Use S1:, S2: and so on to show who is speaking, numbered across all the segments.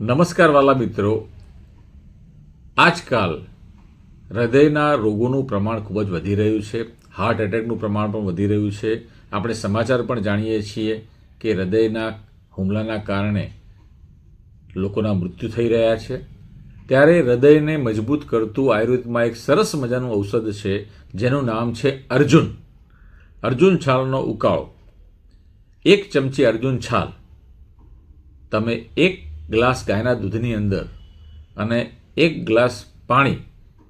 S1: નમસ્કાર વાલા મિત્રો, આજકાલ હૃદયના રોગોનું પ્રમાણ ખૂબ જ વધી રહ્યું છે હાર્ટ એટેકનું પ્રમાણ પણ વધી રહ્યું છે. આપણે સમાચાર પણ જાણીએ છીએ કે હૃદયના હુમલાના કારણે લોકોના મૃત્યુ થઈ રહ્યા છે. ત્યારે હૃદયને મજબૂત કરતું આયુર્વેદમાં એક સરસ મજાનું ઔષધ છે, જેનું નામ છે અર્જુન. અર્જુન છાલનો ઉકાળો. એક ચમચી અર્જુન છાલ. તમે એક ગ્લાસ ગાયના દૂધની અંદર અને એક ગ્લાસ પાણી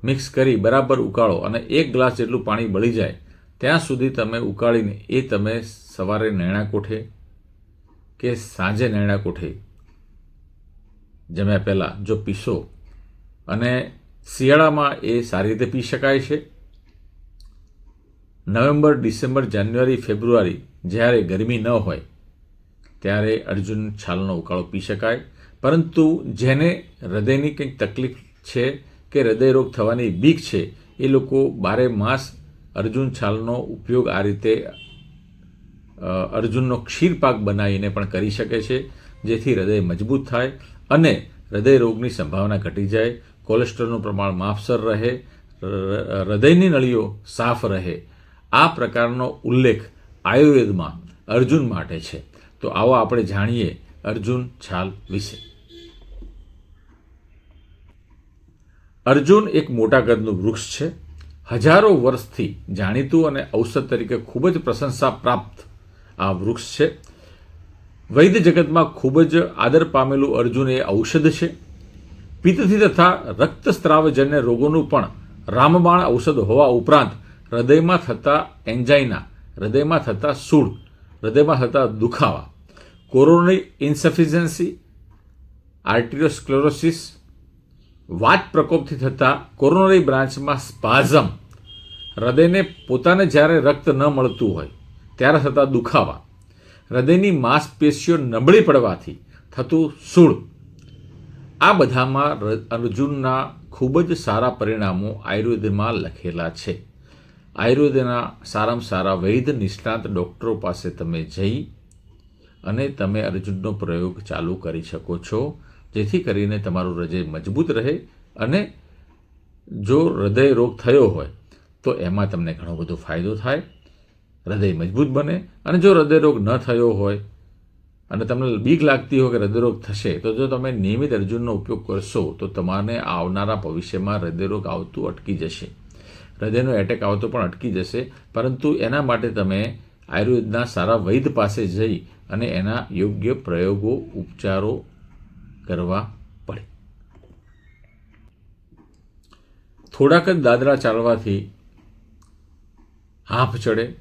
S1: મિક્સ કરી બરાબર ઉકાળો અને એક ગ્લાસ જેટલું પાણી બળી જાય, ત્યાં સુધી તમે ઉકાળીને એ તમે સવારે નૈણા કોઠે કે સાંજે નૈણા કોઠે જમ્યા પહેલાં જો પીશો અને શિયાળામાં એ સારી રીતે પી શકાય છે. નવેમ્બર, ડિસેમ્બર, જાન્યુઆરી, ફેબ્રુઆરી જ્યારે ગરમી ન હોય, ત્યારે અર્જુન છાલનો ઉકાળો પી શકાય. પરંતુ જેને હૃદયની કંઈક તકલીફ છે કે હૃદય રોગ થવાની બીક છે, એ લોકો બારે માસ અર્જુન છાલનો ઉપયોગ આ રીતે અર્જુનનો ક્ષીરપાક બનાવીને પણ કરી શકે છે, જેથી હૃદય મજબૂત થાય અને હૃદય રોગની સંભાવના ઘટી જાય, કોલેસ્ટ્રોલનું પ્રમાણ માફસર રહે હૃદયની નળીઓ સાફ રહે. આ પ્રકારનો ઉલ્લેખ આયુર્વેદમાં અર્જુન માટે છે. તો આવો આપણે જાણીએ અર્જુન છાલ વિશે. અર્જુન એક મોટા કદનું વૃક્ષ છે. હજારો વર્ષથી જાણીતું અને ઔષધ તરીકે ખૂબ જ પ્રશંસા પ્રાપ્ત આ વૃક્ષ છે. વૈદ્ય જગતમાં ખૂબ જ આદર પામેલું અર્જુન એ ઔષધ છે. પિત્તથી તથા રક્તસ્ત્રાવજન્ય રોગોનું પણ રામબાણ ઔષધ હોવા ઉપરાંત હૃદયમાં થતા એન્જાઇના હૃદયમાં થતા સૂળ, હૃદયમાં થતા દુખાવા, કોરોનરી ઇન્સફિશિયન્સી આર્ટિયોસ્ક્લેરોસિસ વાત પ્રકોપથી થતા કોરોનરી બ્રાન્ચમાં સ્પાઝમ હૃદયને પોતાને જ્યારે રક્ત ન મળતું હોય, ત્યારે થતા દુખાવા, હૃદયની માંસપેશીઓ નબળી પડવાથી થતું સૂળ. આ બધામાં અર્જુનના ખૂબ જ સારા પરિણામો આયુર્વેદમાં લખેલા છે. આયુર્વેદના સારામાં સારા વૈદ્ય નિષ્ણાત ડૉક્ટરો પાસે તમે જઈ અને તમે અર્જુનનો પ્રયોગ ચાલુ કરી શકો છો. જેથી કરીને તમારું હૃદય મજબૂત રહે અને જો હૃદય રોગ થયો હોય, તો એમાં તમને ઘણો બધો ફાયદો થાય, હૃદય મજબૂત બને અને જો હૃદય રોગ ન થયો હોય અને તમને બીક લાગતી હોય કે હૃદયરોગ થશે, તો જો તમે નિયમિત અર્જુનનો ઉપયોગ કરશો, તો તમારે આવનારા ભવિષ્યમાં હૃદયરોગ આવતું અટકી જશે. હૃદયનો એટેક આવતો પણ અટકી જશે, પરંતુ એના માટે તમે આયુર્વેદના સારા વૈદ્ય પાસે જઈ અને એના યોગ્ય પ્રયોગો, ઉપચારો કરવા પડે. થોડાક જ દાદરા ચાલવાથી હાંફ ચડે.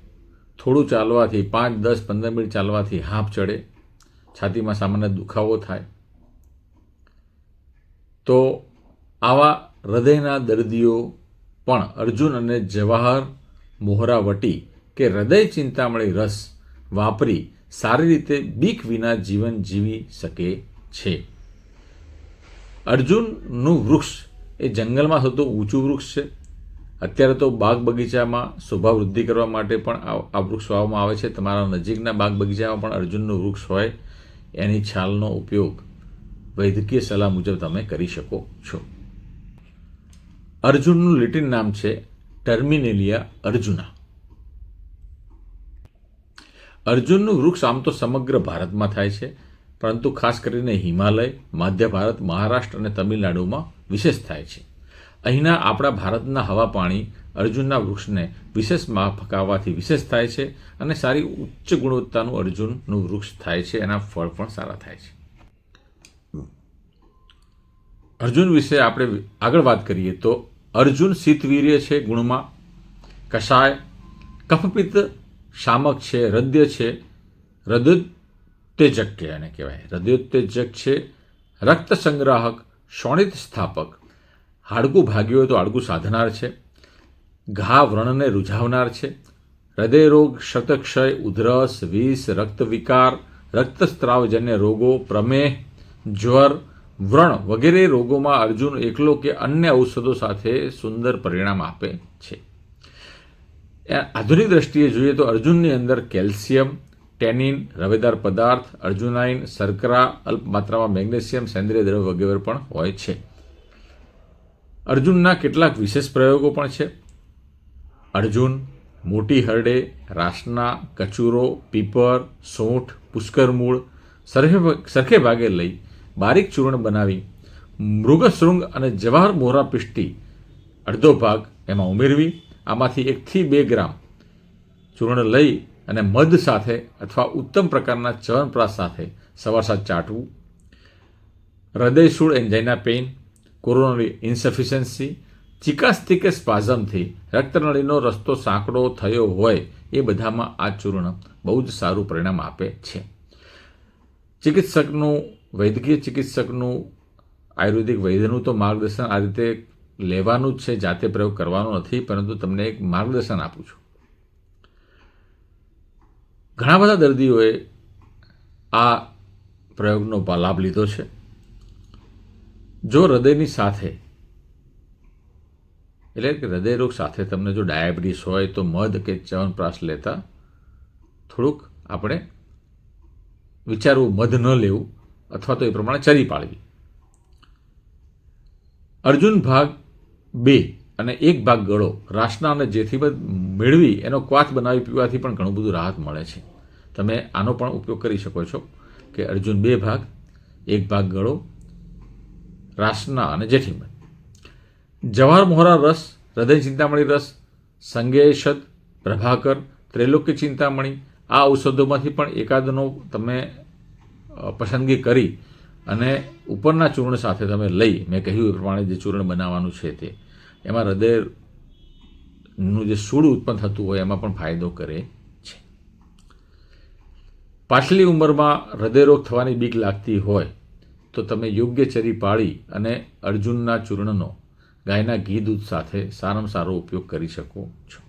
S1: થોડું ચાલવાથી પાંચ, દસ, પંદર મિનિટ ચાલવાથી હાંફ ચડે. છાતીમાં સામાન્ય દુખાવો થાય. તો આવા હૃદયના દર્દીઓ પણ અર્જુન અને જવાહર મોહરાવટી કે હૃદય ચિંતામણી રસ વાપરી સારી રીતે બીક વિના જીવન જીવી શકે છે. અર્જુનનું વૃક્ષ એ જંગલમાં થતું ઊંચું વૃક્ષ છે. અત્યારે તો બાગ બગીચામાં શોભા વૃદ્ધિ કરવા માટે પણ આ વૃક્ષ વાવવામાં આવે છે. તમારા નજીકના બાગ બગીચામાં પણ અર્જુનનું વૃક્ષ હોય એની છાલનો ઉપયોગ વૈદ્યકીય સલાહ મુજબ તમે કરી શકો છો. અર્જુનનું લેટિન નામ છે ટર્મિનેલિયા અર્જુના. અર્જુનનું વૃક્ષ આમ તો સમગ્ર ભારતમાં થાય છે. પરંતુ ખાસ કરીને હિમાલય, મધ્ય ભારત, મહારાષ્ટ્ર અને તમિલનાડુમાં વિશેષ થાય છે. અહીંના આપણા ભારતના હવા પાણી અર્જુનના વૃક્ષને વિશેષ માફક આવવાથી વિશેષ થાય છે અને સારી ઉચ્ચ ગુણવત્તાનું અર્જુનનું વૃક્ષ થાય છે, એના ફળ પણ સારા થાય છે. અર્જુન વિશે આપણે આગળ વાત કરીએ તો અર્જુન શીતવીર્ય છે ગુણમાં કષાય કફપિત્ત, શામક છે હૃદય છે હૃદયોત્તેજક કે એને કહેવાય. હૃદયોત્તેજક છે, રક્ત સંગ્રાહક, શોણિત સ્થાપક. હાડકું ભાગ્યું હોય તો હાડકું સાધનાર છે. ઘા વ્રણને રૂઝાવનાર છે. હૃદય રોગ, શતક્ષય, ઉધરસ, વિષ, રક્ત વિકાર રક્તસ્ત્રાવજન્ય રોગો, પ્રમેહ, જ્વર, વ્રણ વગેરે રોગોમાં અર્જુન એકલો કે અન્ય ઔષધો સાથે સુંદર પરિણામ આપે છે. આધુનિક દ્રષ્ટિએ જોઈએ તો અર્જુનની અંદર કેલ્શિયમ ટેનિન, રવેદાર પદાર્થ, અર્જુનાઇન, શર્કરા, અલ્પ માત્રામાં મેગ્નેશિયમ, સેન્દ્રિય દ્રવ્ય વગેરે પણ હોય છે. અર્જુનના કેટલાક વિશેષ પ્રયોગો પણ છે. અર્જુન, મોટી હરડે, રાસના, કચુરો, પીપર, સોંઠ પુષ્કર મૂળ સરખે સરખે ભાગે લઈ બારીક ચૂર્ણ બનાવી, મૃગશૃંગ અને જવાહર મોહરા પિષ્ટી અડધો ભાગ એમાં ઉમેરવી, આમાંથી એકથી બે ગ્રામ ચૂર્ણ લઈ અને મધ સાથે અથવા ઉત્તમ પ્રકારના ચ્યવનપ્રાશ સાથે સવાર સાંજ ચાટવું હૃદયસૂળ એન્જાઇના પેઇન, કોરોનરી ઇન્સફિશિયન્સી ચિકાસ્તી કે સ્પાઝમથી રક્તનળીનો રસ્તો સાંકડો થયો હોય એ બધામાં આ ચૂર્ણ બહુ જ સારું પરિણામ આપે છે. ચિકિત્સકનું, વૈદ્યકીય ચિકિત્સકનું આયુર્વેદિક વૈદ્યનું તો માર્ગદર્શન આ રીતે લેવાનું જ છે, જાતે પ્રયોગ કરવાનો નથી, પરંતુ તમને એક માર્ગદર્શન આપું છું. ઘણા બધા દર્દીઓએ આ પ્રયોગનો લાભ લીધો છે. જો હૃદયની સાથે, એટલે કે હૃદયરોગ સાથે તમને જો ડાયાબિટીસ હોય તો મધ કે ચ્યવનપ્રાશ લેતા થોડુંક આપણે વિચારવું, મધ ન લેવું અથવા તો એ પ્રમાણે ચરી પાડવી. અર્જુન ભાગ બે અને એક ભાગ ગળો, રાસના અને જેથી મેળવી, એનો ક્વાથ બનાવી પીવાથી પણ ઘણું બધું રાહત મળે છે. તમે આનો પણ ઉપયોગ કરી શકો છો કે અર્જુન બે ભાગ, એક ભાગ ગળો, રાસના અને જેઠીમધ જવાહર મોહરા રસ, હૃદય ચિંતામણી રસ સંગેશદ પ્રભાકર, ત્રૈલોક્ય ચિંતામણી, આ ઔષધોમાંથી પણ એકાદનો તમે પસંદગી કરી અને ઉપરના ચૂર્ણ સાથે તમે લઈ, મેં કહ્યું એ પ્રમાણે જે ચૂર્ણ બનાવવાનું છે તે. એમાં હૃદયનું જે સૂળ ઉત્પન્ન થતું હોય, એમાં પણ ફાયદો કરે છે. પાછલી ઉંમરમાં હૃદયરોગ થવાની બીક લાગતી હોય, તો તમે યોગ્ય ચરી પાળી અને અર્જુનના ચૂર્ણનો ગાયના ઘી દૂધ સાથે સારામાં સારો ઉપયોગ કરી શકો છો.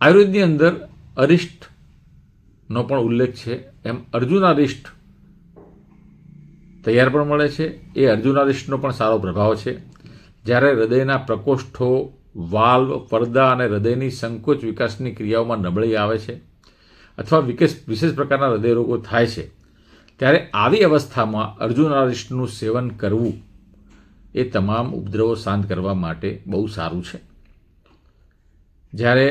S1: આયુર્વેદની અંદર અરિષ્ટનો પણ ઉલ્લેખ છે. એમ અર્જુન અરિષ્ટ તૈયાર પણ મળે છે. એ અર્જુન અરિષ્ટનો પણ સારો પ્રભાવ છે. જ્યારે હૃદયના પ્રકોષ્ઠો, વાલ્વ, પડદા અને હૃદયની સંકોચ વિકાસની ક્રિયાઓમાં નબળી આવે છે અથવા વિકેશ વિશેષ પ્રકારના હૃદયરોગો થાય છે, ત્યારે આવી અવસ્થામાં અર્જુનારિષ્ટનું સેવન કરવું એ તમામ ઉપદ્રવો શાંત કરવા માટે બહુ સારું છે. જ્યારે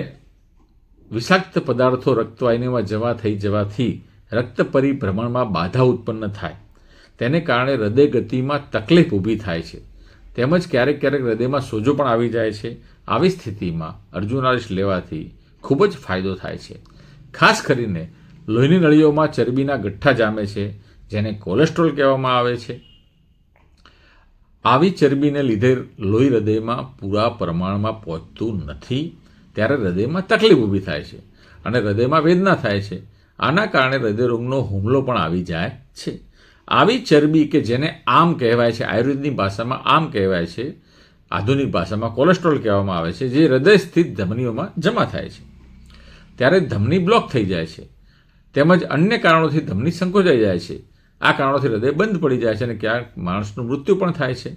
S1: વિષાક્ત પદાર્થો રક્તવાહિનીમાં જવા થઈ જવાથી રક્ત પરિભ્રમણમાં બાધા ઉત્પન્ન થાય, તેને કારણે હૃદય ગતિમાં તકલીફ ઊભી થાય છે. તેમજ ક્યારેક ક્યારેક હૃદયમાં સોજો પણ આવી જાય છે. આવી સ્થિતિમાં અર્જુનારીશ લેવાથી ખૂબ જ ફાયદો થાય છે. ખાસ કરીને લોહીની નળીઓમાં ચરબીના ગઠ્ઠા જામે છે, જેને કોલેસ્ટ્રોલ કહેવામાં આવે છે. આવી ચરબીને લીધે લોહી હૃદયમાં પૂરા પ્રમાણમાં પહોંચતું નથી, ત્યારે હૃદયમાં તકલીફ ઊભી થાય છે અને હૃદયમાં વેદના થાય છે. આના કારણે હૃદયરોગનો હુમલો પણ આવી જાય છે. આવી ચરબી કે જેને આમ કહેવાય છે, આયુર્વેદની ભાષામાં આમ કહેવાય છે, આધુનિક ભાષામાં કોલેસ્ટ્રોલ કહેવામાં આવે છે, જે હૃદય સ્થિત ધમનીઓમાં જમા થાય છે. ત્યારે ધમની બ્લોક થઈ જાય છે. તેમજ અન્ય કારણોથી ધમની સંકોચાઈ જાય છે. આ કારણોથી હૃદય બંધ પડી જાય છે અને ક્યાંક માણસનું મૃત્યુ પણ થાય છે.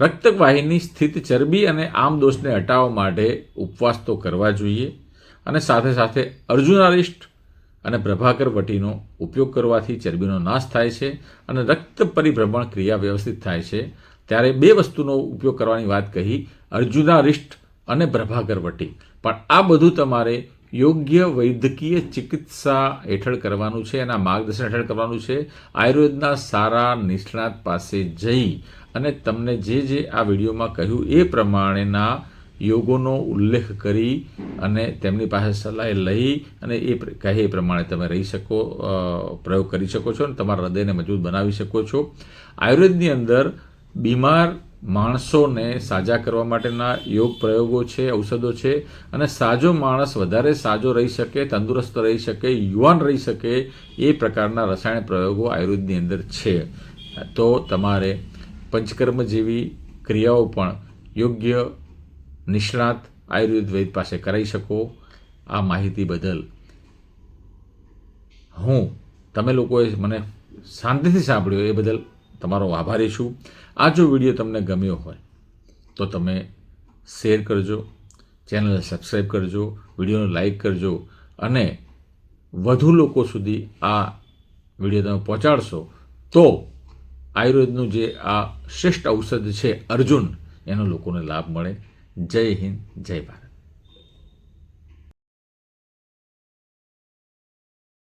S1: રક્તવાહિની સ્થિત ચરબી અને આમ દોષને હટાવવા માટે ઉપવાસ તો કરવા જોઈએ. અને સાથે સાથે અર્જુનારિષ્ટ અને પ્રભાકર વટીનો ઉપયોગ કરવાથી ચરબીનો નાશ થાય છે અને રક્ત પરિભ્રમણ ક્રિયા વ્યવસ્થિત થાય છે. ત્યારે બે વસ્તુનો ઉપયોગ કરવાની વાત કહી અર્જુનારિષ્ટ અને પ્રભાકર વટી પણ આ બધું તમારે યોગ્ય વૈદ્યકીય ચિકિત્સા હેઠળ કરવાનું છે એના માર્ગદર્શન હેઠળ કરવાનું છે. આયુર્વેદના સારા નિષ્ણાત પાસે જઈ અને તમને જે જે આ વિડીયોમાં કહ્યું એ પ્રમાણેના યોગોનો ઉલ્લેખ કરી અને તેમની પાસે સલાહ લઈ અને એ કહે એ પ્રમાણે તમે રહી શકો પ્રયોગ કરી શકો છો અને તમારા હૃદયને મજબૂત બનાવી શકો છો. આયુર્વેદની અંદર બીમાર માણસોને સાજા કરવા માટેના યોગ પ્રયોગો છે, ઔષધો છે અને સાજો માણસ વધારે સાજો રહી શકે, તંદુરસ્ત રહી શકે, યુવાન રહી શકે એ પ્રકારના રસાયણ પ્રયોગો આયુર્વેદની અંદર છે. તો તમારે પંચકર્મ જેવી ક્રિયાઓ પણ યોગ્ય નિષ્ણાત આયુર્વેદ વૈદ પાસે કરાવી શકો આ માહિતી બદલ. હું, તમે લોકોએ મને શાંતિથી સાંભળ્યો એ બદલ તમારો આભારી છું. આ જો વીડિયો તમને ગમ્યો હોય, તો તમે શેર કરજો, ચેનલને સબસ્ક્રાઈબ કરજો, વિડીયોને લાઈક કરજો, અને વધુ લોકો સુધી આ વીડિયો તમે પહોંચાડશો, તો આયુર્વેદનું જે આ શ્રેષ્ઠ ઔષધ છે અર્જુન, એનો લોકોને લાભ મળે. જય હિન્દ જય ભારત.